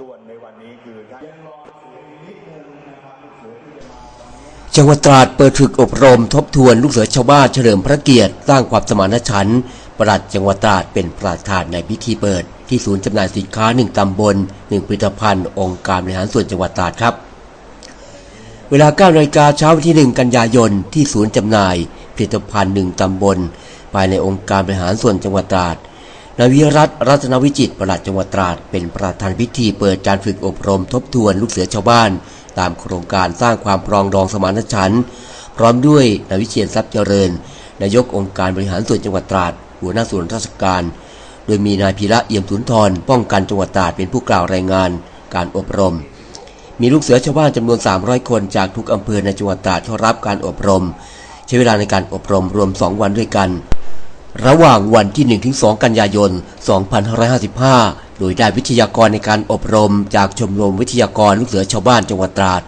ถ้วนในวันนี้คือท่านยังรอนิดนึงนะครับลูกเสือที่จะมาวันนี้จังหวัดตราดเปิดฝึกอบรมทบทวนลูกเสือชาวบ้านเฉลิมพระเกียรติสร้างความสมานฉันท์ปลัดจังหวัดตราดเป็นประธานในพิธีเปิด ที่ศูนย์จำหน่ายสินค้าหนึ่งตำบลหนึ่งผลิตภัณฑ์ องค์การบริหารส่วนจังหวัดตราดครับ เวลา9นาฬิกาเช้าวันที่ 1 กันยายนที่ศูนย์จำหน่าย ผลิตภัณฑ์หนึ่งตำบลภายในองค์การบริหารส่วนจังหวัดตราด นายวิรัตรัตนวิจิตปรปลัดจังหวัดตราดเป็นประธานพิธีเปิดการฝึกอบรมทบทวนลูกเสือชาวบ้าน ตามโครงการสร้างความปรองดองสมานฉันท์พร้อมด้วยนายวิเชียนทรัพย์เจริญ นายกองค์การบริหารส่วนจังหวัดตราด หัวหน้าส่วนราชการ โดยมีนายพีระเอี่ยมสุนทรป้องกันจังหวัดตราดเป็นผู้กล่าวรายงานการอบรม มีลูกเสือชาวบ้านจำนวน 300 คนจากทุกอำเภอในจังหวัดตราดเข้ารับการอบรม ใช้เวลาในการอบรมรวม 2 วันด้วยกัน ระหว่างวันที่ 1-2 กันยายน 2555 โดยได้วิทยากรในการอบรมจากชมรมวิทยากรลูกเสือชาวบ้านจังหวัดตราด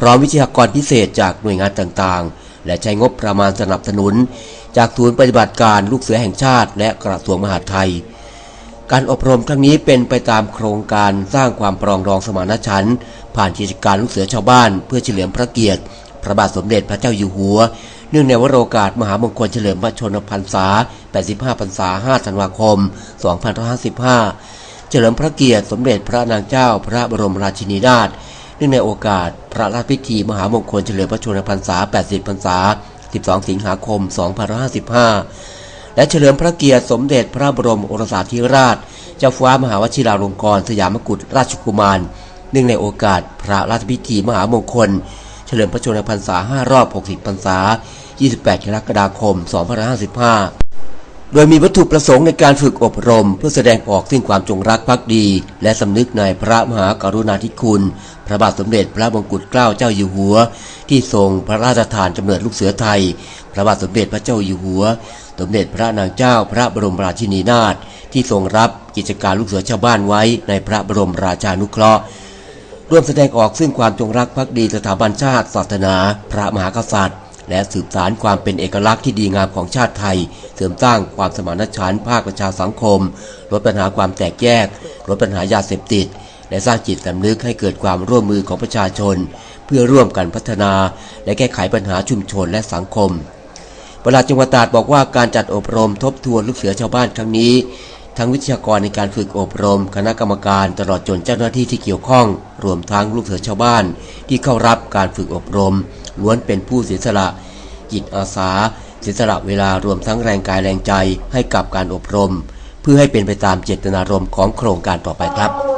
พร้อมวิทยากรพิเศษจากหน่วยงานต่างๆ และใช้งบประมาณสนับสนุน จากศูนย์ปฏิบัติการลูกเสือแห่งชาติ และกระทรวงมหาดไทย การอบรมครั้งนี้เป็นไปตามโครงการสร้างความปรองดองสมานฉันท์ผ่านกิจการลูกเสือชาวบ้าน เพื่อเฉลิมพระเกียรติ ระบาทสมเด็จพระเจ้าอยู่หัว เนื่องในวโรกาสมหามงคลเฉลิมพระชนมพรรษา 85 พรรษา 5 ธันวาคม 2555 เฉลิมพระเกียรติสมเด็จพระนางเจ้าพระบรมราชินีนาถ เนื่องในโอกาส พระราชพิธีมหามงคลเฉลิมพระชนมพรรษา 80 พรรษา 12 สิงหาคม 2555 และเฉลิมพระเกียรติสมเด็จพระบรมโอรสาธิราช เจ้าฟ้ามหาวชิราลงกรณ์สยามกุฎราชกุมารเนื่องในโอกาสพระราชพิธีมหามงคล เฉลิมพระชนมพรรษา 5 รอบ 60 พรรษา 28 กรกฎาคม 2555 โดยมีวัตถุประสงค์ในการฝึกอบรม เพื่อแสดงออกซึ่งความจงรักภักดี และสำนึกในพระมหากรุณาธิคุณ พระบาทสมเด็จพระมงกุฎเกล้าเจ้าอยู่หัว ที่ทรงพระราชทานกำเนิดลูกเสือไทย พระบาทสมเด็จพระเจ้าอยู่หัว สมเด็จพระนางเจ้าพระบรมราชินีนาถที่ทรงรับกิจการลูกเสือชาวบ้านไว้ในพระบรมราชานุเคราะห์ ร่วมแสดงออกซึ่งความจงรักภักดีสถาบันชาติศาสนา พระมหากษัตริย์ และสืบสารความเป็นเอกลักษณ์ที่ดีงามของชาติไทย เสริมสร้างความสมานฉันท์ภาคประชาสังคม ลดปัญหาความแตกแยก ลดปัญหายาเสพติด และสร้างจิตสำนึกให้เกิดความร่วมมือของประชาชน เพื่อร่วมกันพัฒนา และแก้ไขปัญหาชุมชนและสังคมประหลัดจังหวัดตราดบอกว่าการจัดอบรมทบทวนลูกเสือชาวบ้านครั้งนี้ ทั้งวิทยากรในการฝึกอบรม คณะกรรมการตลอดจนเจ้าหน้าที่ที่เกี่ยวข้อง รวมทั้งลูกเสือชาวบ้าน ที่เข้ารับการฝึกอบรม ล้วนเป็นผู้เสียสละ จิตอาสา เสียสละเวลารวมทั้งแรงกายแรงใจให้กับการอบรม เพื่อให้เป็นไปตามเจตนารมณ์ของโครงการต่อไปครับ